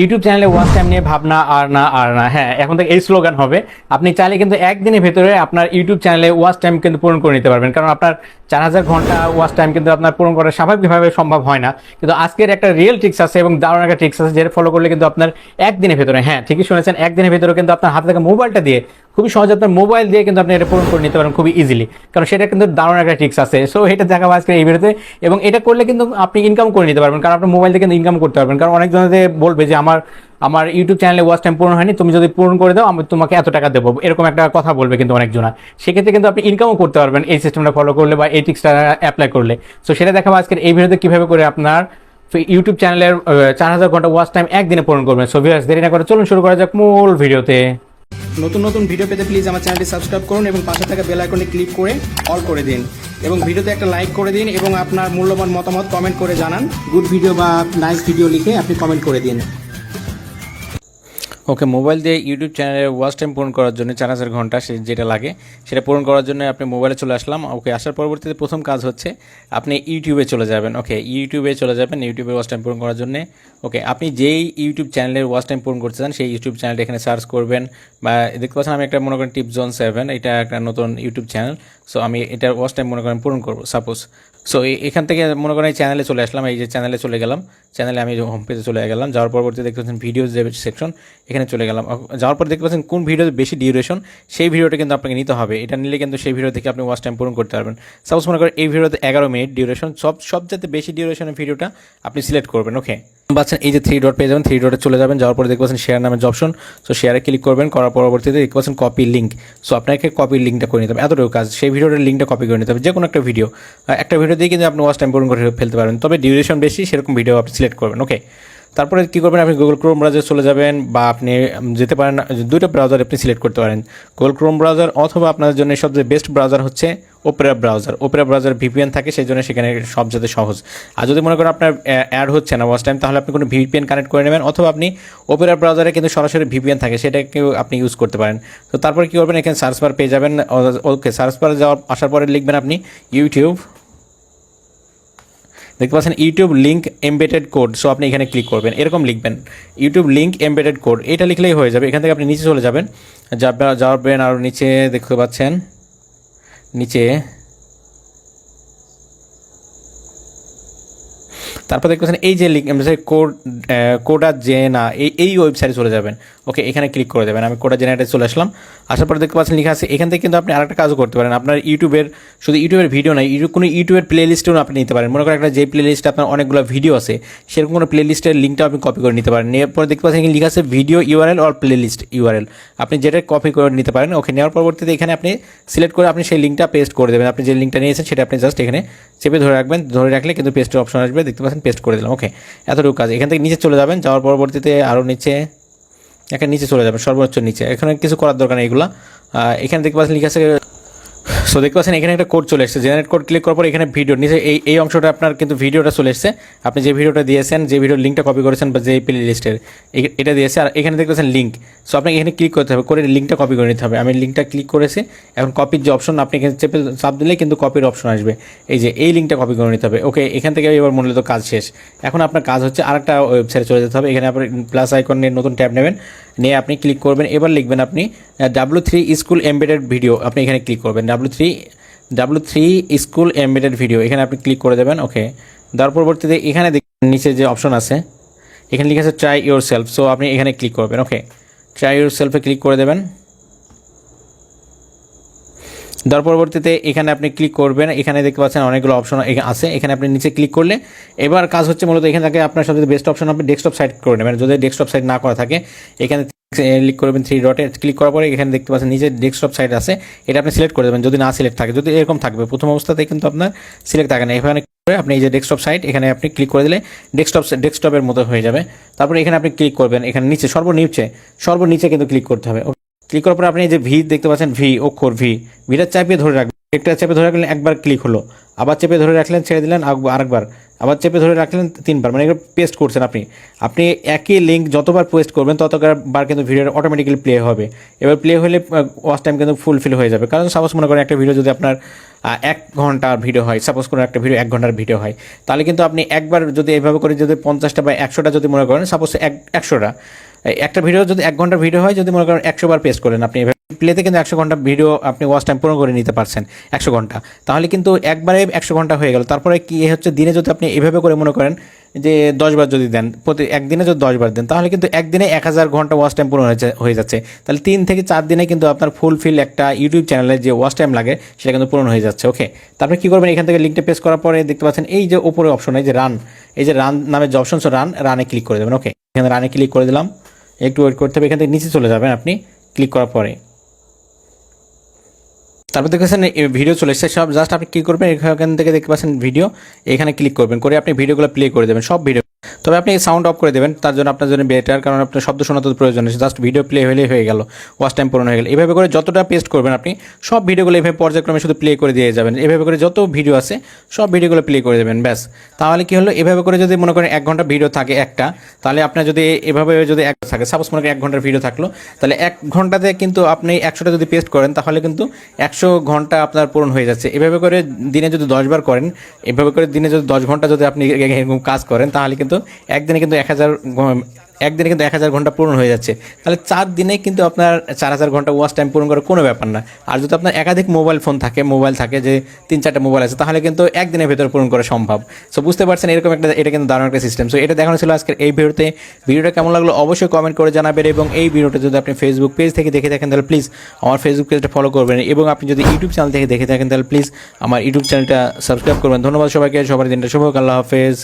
YouTube চ্যানেলে watch time নিয়ে ভাবনা, আর না আর না। হ্যাঁ এখন থেকে এই স্লোগান হবে। আপনি চাইলে কিন্তু একদিনের ভেতরে আপনার ইউটিউব চ্যানেলে ওয়াচ টাইম কিন্তু পূরণ করে নিতে পারবেন। কারণ আপনার চার হাজার ঘণ্টা ওয়াচ টাইম কিন্তু আপনার পূরণ করা স্বাভাবিকভাবে সম্ভব হয় না। কিন্তু আজকের একটা রিয়েল ট্রিক্স আছে এবং দারুণ একটা ট্রিক্স আছে, যেটা ফলো করলে কিন্তু আপনার একদিনের ভেতরে হ্যাঁ ঠিকই শুনেছেন, একদিনের ভেতরে কিন্তু আপনার হাতে থাকা মোবাইলটা দিয়ে, খুবই সহজে আপনার মোবাইল দিয়ে কিন্তু আপনি এটা পূরণ করে নিতে পারেন খুবই ইজিলি কারণ সেটা কিন্তু দারুণ একটা ট্রিক্স আছে। সো এটা দেখাবো আজকে এই ভিডিওতে। এবং এটা করলে কিন্তু আপনি ইনকাম করে নিতে পারবেন, কারণ আপনার মোবাইল থেকে কিন্তু ইনকাম করতে পারবেন। কারণ অনেকজনে বলবে যে, আমার আমার ইউটিউব চ্যানেলে ওয়াচ টাইম পূরণ হয়নি, তুমি যদি পূরণ করে দাও, আমি তোমাকে এত টাকা দেবো। এরকম একটা কথা বলবে কিন্তু অনেকজনা। সেক্ষেত্রে কিন্তু আপনি ইনকামও করতে পারবেন এই সিস্টেমটা ফলো করলে বা এই টিক্সটা অ্যাপ্লাই করলে। সো সেটা দেখাবো আজকের এই ভিডিওতে কীভাবে করে আপনার ইউটিউব চ্যানেলের চার হাজার ঘণ্টা ওয়াচ টাইম একদিনে পূরণ করবেন। সো ভিউয়ার্স দেরি না করে চলুন শুরু করা যাক মূল ভিডিওতে নতুন নতুন ভিডিও পেতে প্লিজ আমার চ্যানেলটি সাবস্ক্রাইব করুন এবং পাশে থাকা বেল আইকনে ক্লিক করে অল করে দিন। এবং ভিডিওতে একটা লাইক করে দিন এবং আপনার মূল্যবান মতামত কমেন্ট করে জানান। গুড ভিডিও বা নাইস ভিডিও লিখে আপনি কমেন্ট করে দিন। ওকে, মোবাইল দিয়ে ইউটিউব চ্যানেলের ওয়াচ টাইম পূরণ করার জন্য চার হাজার ঘণ্টা সে যেটা লাগে, সেটা পূরণ করার জন্য আপনি মোবাইলে চলে আসলাম। ওকে, আসার পরবর্তীতে প্রথম কাজ হচ্ছে আপনি ইউটিউবে চলে যাবেন। ওকে, ইউটিউবে চলে যাবেন, ইউটিউবে ওয়াচ টাইম পূরণ করার জন্য। ওকে, আপনি যেই ইউটিউব চ্যানেলের ওয়াচ টাইম পূরণ করতে চান, সেই ইউটিউব চ্যানেলটা এখানে সার্চ করবেন বা দেখতে পাচ্ছেন আমি একটা, মনে করেন, টিপ জোন সেভেন, এটা একটা নতুন ইউটিউব চ্যানেল। সো আমি এটার ওয়াচ টাইম, মনে করেন, পূরণ করব, সাপোজ। সো এখান থেকে, মনে করেন, এই চ্যানেলে চলে আসলাম, এই যে চ্যানেলে চলে গেলাম। চ্যানেলে আমি হোম পেজে চলে গেলাম। যাওয়ার পরবর্তীতে দেখতে পাচ্ছেন ভিডিও যে সেকশন এখানে চলে গেলাম। যাওয়ার পর দেখতে পাচ্ছেন কোন ভিডিও বেশি ডিউরেশন সেই ভিডিওটা কিন্তু আপনাকে নিতে হবে। এটা নিলে কিন্তু সেই ভিডিও থেকে আপনি ওয়াচ টাইম পূরণ করতে পারবেন। সাপোজ মনে করেন এই ভিডিওতে এগারো মিনিট ডিউরেশন সব সবচেয়ে বেশি ডিউরেশনের ভিডিওটা আপনি সিলেক্ট করবেন ওকে পাচ্ছেন, এই যে থ্রি ডট পেয়ে যাবেন থ্রি ডটে চলে যাবেন। যাওয়ার পরে দেখতে পাচ্ছেন শেয়ার নামের অপশন সো শেয়ারে ক্লিক করবেন। করার পরবর্তীতে দেখতে পাচ্ছেন কপি লিঙ্ক সো আপনাকে কপি লিঙ্কটা করে নিতে হবে। এতটুকু কাজ, সেই ভিডিওটার লিঙ্কটা কপি করে নিতে হবে। যে কোনো একটা ভিডিও একটা ভিডিও দিয়ে কিন্তু আপনি ওয়াচ টাইম পূরণ করে ফেলতে পারবেন। তবে ডিউরেশন বেশি, সেরকম ভিডিও আপনি সিলেক্ট করবেন ওকে তারপরে কী করবেন, আপনি গুগল ক্রোম ব্রাউজারে চলে যাবেন, বা আপনি যেতে পারেন, দুইটা ব্রাউজার আপনি সিলেক্ট করতে পারেন। গুগল ক্রোম ব্রাউজার অথবা আপনার জন্য সবচেয়ে বেস্ট ব্রাউজার হচ্ছে Opera browser Opera browser VPN থাকে, সেই জন্য সেখানে সবচেয়ে সহজ। আর যদি মনে করেন আপনার অ্যাড হচ্ছে না ওয়াচ টাইম তাহলে আপনি কোনো ভিপিএন কানেক্ট করে নেবেন, অথবা আপনি ওপেরা ব্রাউজারে কিন্তু সরাসরি ভিপিএন থাকে, সেটাকেও আপনি ইউজ করতে পারেন। তো তারপরে কী করবেন, এখানে সার্চ বার পেয়ে যাবেন ওকে সার্চ বার যাওয়ার, আসার পরে লিখবেন আপনি ইউটিউব দেখতে পাচ্ছেন YouTube link embedded code so আপনি এখানে ক্লিক করবেন। এরকম লিখবেন ইউটিউব লিঙ্ক এমবেটেড কোড এটা লিখলেই হয়ে যাবে। এখান থেকে আপনি নিচে চলে যাবেন। যাবে- যাবেন, আর নিচে দেখতে পাচ্ছেন, নিচে তারপর পাচ্ছেন, এই যে লিঙ্ক কোড কোডা জেনা এই এই ওয়েবসাইটে চলে যাবেন। ওকে এখানে ক্লিক করে দেবেন। আমি কোডা জেনারেটে চলে আসলাম। আসার পরে দেখতে পাচ্ছেন, লেখা আছে, এখান থেকে কিন্তু আপনি আরেকটা কাজও করতে পারেন। আপনার ইউটিউবের, শুধু ইউটিউবের ভিডিও নয়, ইউটিউব, কোনো ইউটিউবের প্লে লিস্টেও আপনি নিতে পারেন। মনে করেন একটা যে প্লে লিস্টে আপনার অনেকগুলো ভিডিও আছে, সেরকম কোনো প্লে লিস্টের লিঙ্কটা আপনি কপি করে নিতে পারেন। নেওয়ার পর দেখতে পাচ্ছেন, এখানে লেখা আছে video URL or playlist URL আপনি যেটা কপি করে নিতে পারেন ওকে নেওয়ার পরবর্তীতে এখানে আপনি সিলেক্ট করে আপনি সেই লিঙ্কটা পেস্ট করে দেবেন। আপনি যে লিঙ্কটা নিয়েছেন, সেটা আপনি জাস্ট এখানে চেপে ধরে রাখবেন। ধরে রাখলে কিন্তু পেস্টের অপশন আসবে। দেখতে পাচ্ছেন পেস্ট করে দিলাম ওকে এতটুকু কাজ। এখান থেকে নিচে চলে যাবেন, যাওয়ার পরবর্তীতে আরও নিচে, এখানে নিচে চলে যাবেন, সর্বোচ্চ নিচে। এখানে কিছু করার দরকার নেই এগুলো। এখানে দেখতে পাচ্ছেন লিখে আছে সো দেখতে পাচ্ছেন, এখানে একটা কোড চলে এসেছে। জেনারেট কোড ক্লিক করার পর এখানে ভিডিও নিচে এই এই অংশটা আপনার কিন্তু ভিডিওটা চলে এসেছে। আপনি যে ভিডিওটা দিয়েছেন, যে ভিডিওর লিঙ্কটা কপি করেছেন বা যে প্লে লিস্টের এটা দিয়েছে। আর এখানে দেখতে পাচ্ছেন লিঙ্ক সো আপনাকে এখানে ক্লিক করতে হবে। করে লিঙ্কটা কপি করে নিতে হবে। আমি লিঙ্কটা ক্লিক করেছি। এখন কপির যে অপশন আপনি এখানে চেপে চাপ দিলে কিন্তু কপির অপশন আসবে। এই যে, এই লিঙ্কটা কপি করে নিতে হবে। ওকে এখান থেকে এবার মূলত কাজ শেষ। এখন আপনার কাজ হচ্ছে আরেকটা ওয়েবসাইটে চলে যেতে হবে। এখানে আপনি প্লাস আইকনের নতুন ট্যাব নেবেন। নিয়ে আপনি ক্লিক করবেন। এবার লিখবেন আপনি W three school embedded video আপনি এখানে ক্লিক করবেন। W three W three school embedded video এখানে আপনি ক্লিক করে দেবেন ওকে তার পরবর্তীতে এখানে নিচে যে অপশন আছে, এখানে লিখে আছে ট্রাই ইউর সেলফ সো আপনি এখানে ক্লিক করবেন ওকে ট্রাই ইউর সেলফে ক্লিক করে দেবেন। তার পরবর্তীতে এখানে আপনি ক্লিক করবেন, এখানে দেখতে পাচ্ছেন অনেকগুলো অপশন আছে, এখানে আপনি নিচে ক্লিক করলে এবার কাজ হচ্ছে মূলত এখানে থেকে আপনার সবচেয়ে বেস্ট অপশন আপনি ডেস্কটপ সাইট করে নেবেন। যদি ডেস্কটপ সাইট না করা থাকে, এখানে ক্লিক করবেন থ্রি ডটে ক্লিক করার পরে এখানে দেখতে পাচ্ছেন নিচে ডেস্কটপ সাইট আছে, এটা আপনি সিলেক্ট করে দেবেন। যদি না সিলেক্ট থাকে, যদি এরকম থাকবে, প্রথম অবস্থাতে কিন্তু আপনার সিলেক্ট থাকে না। এখানে আপনি এই যে ডেস্কটপ সাইট এখানে আপনি ক্লিক করে দিলে ডেস্কটপ ডেস্কটপের মতো হয়ে যাবে। তারপরে এখানে আপনি ক্লিক করবেন, এখানে নিচে, সর্বনিচে সর্বনিচে কিন্তু ক্লিক করতে হবে। ক্লিক করার পরে আপনি যে ভি দেখতে পাচ্ছেন ভি অক্ষর ভি ভিটা চাপিয়ে ধরে রাখবেন। একটা চেপে ধরে রাখলেন, একবার ক্লিক হলো। আবার চেপে ধরে রাখলেন, ছেড়ে দিলেন আরেকবার। আবার চেপে ধরে রাখলেন তিনবার। মানে পেস্ট করছেন আপনি। আপনি একই লিঙ্ক যতবার পেস্ট করবেন, ততবার কিন্তু ভিডিওটা অটোমেটিক্যালি প্লে হবে। এবার প্লে হলে ওয়াচ টাইম কিন্তু ফুলফিল হয়ে যাবে। কারণ সাপোজ মনে করেন একটা ভিডিও যদি আপনার এক ঘণ্টার ভিডিও হয় সাপোজ কোনো একটা ভিডিও এক ঘণ্টার ভিডিও হয়, তাহলে কিন্তু আপনি একবার যদি এইভাবে করে যদি পঞ্চাশটা বা একশোটা যদি মনে করেন সাপোজ এক একশোটা একটা ভিডিও যদি এক ঘণ্টার ভিডিও হয়, যদি মনে করেন একশো বার পেস্ট করেন আপনি প্লেতে কিন্তু একশো ঘণ্টা ভিডিও আপনি ওয়াচ টাইম পূরণ করে নিতে পারছেন, একশো ঘণ্টা। তাহলে কিন্তু একবারে একশো ঘণ্টা হয়ে গেল। তারপরে কি হচ্ছে, দিনে যদি আপনি এভাবে করে মনে করেন যে দশবার যদি দেন, প্রতি একদিনে যদি দশবার দেন, তাহলে কিন্তু একদিনে এক হাজার ঘণ্টা ওয়াচ টাইম পূরণ হয়ে যাচ্ছে। তাহলে তিন থেকে চার দিনে কিন্তু আপনার ফুলফিল একটা ইউটিউব চ্যানেলে যে ওয়াচ টাইম লাগে, সেটা কিন্তু পূরণ হয়ে যাচ্ছে ওকে তারপরে কী করবেন, এখান থেকে লিঙ্কটা পেস করার পরে দেখতে পাচ্ছেন, এই যে উপরে অপশন এই যে রান এই যে রান নামে যে অপশন রান রানে ক্লিক করে দেবেন ওকে এখানে রানে ক্লিক করে দিলাম। একটু ওয়েট করতে হবে, এখান থেকে নিচে চলে যাবেন আপনি ক্লিক করার পরে। তারপর দেখেছেন ভিডিও চলে এসেছে, সব জাস্ট আপনি ক্লিক করবেন, এখান থেকে দেখতে পাচ্ছেন ভিডিও এখানে ক্লিক করবেন, করে আপনি ভিডিওগুলো প্লে করে দেবেন, সব ভিডিও তবে আপনি সাউন্ড অফ করে দেবেন, তার জন্য আপনার জন্য বেটার কারণ আপনার শব্দ শোনা তো প্রয়োজন আছে জাস্ট ভিডিও প্লে হলেই হয়ে গেল ওয়াচ টাইম পূরণ হয়ে গেল। এভাবে করে যতটা পেস্ট করবেন আপনি, সব ভিডিওগুলো এভাবে পর্যায়ক্রমে শুধু প্লে করে দিয়ে যাবেন। এভাবে করে যত ভিডিও আছে, সব ভিডিওগুলো প্লে করে দেবেন, ব্যাস। তাহলে কি হলো, এভাবে করে যদি মনে করেন এক ঘণ্টা ভিডিও থাকে একটা, তাহলে আপনার যদি এভাবে যদি এক থাকে সাপোজ মনে করেন এক ঘণ্টার ভিডিও থাকল, তাহলে এক ঘন্টাতে কিন্তু আপনি একশোটা যদি পেস্ট করেন, তাহলে কিন্তু একশো ঘণ্টা আপনার পূরণ হয়ে যাচ্ছে। এভাবে করে দিনে যদি দশবার করেন, এভাবে করে দিনে যদি দশ ঘণ্টা যদি আপনি কাজ করেন, তাহলে কিন্তু একদিনে কিন্তু এক হাজার একদিনে কিন্তু এক হাজার ঘণ্টা পূরণ হয়ে যাচ্ছে। তাহলে চার দিনে কিন্তু আপনার চার হাজার ঘণ্টা ওয়াচ টাইম পূরণ করার কোনো ব্যাপার না। আর যদি আপনার একাধিক মোবাইল ফোন থাকে মোবাইল থাকে যে তিন চারটা মোবাইল আছে, তাহলে কিন্তু একদিনের ভেতরে পূরণ করা সম্ভব। সো বুঝতে পারছেন এরকম একটা, এটা কিন্তু দারুণ একটা সিস্টেম সো এটা দেখানো ছিল আজকের এই ভিডিওতে। ভিডিওটা কেমন লাগল অবশ্যই কমেন্ট করে জানাবেন এবং এই ভিডিওটা যদি আপনি ফেসবুক পেজ থেকে দেখে থাকেন, তাহলে প্লিজ আমার ফেসবুক পেজটা ফলো করবেন এবং আপনি যদি ইউটিউব চ্যানেল থেকে দেখে থাকেন, তাহলে প্লিজ আমার ইউটিউব চ্যানেলটা সাবস্ক্রাইব করবেন। ধন্যবাদ সবাইকে, সবার দিনটা শুভ। আল্লাহ হাফেজ।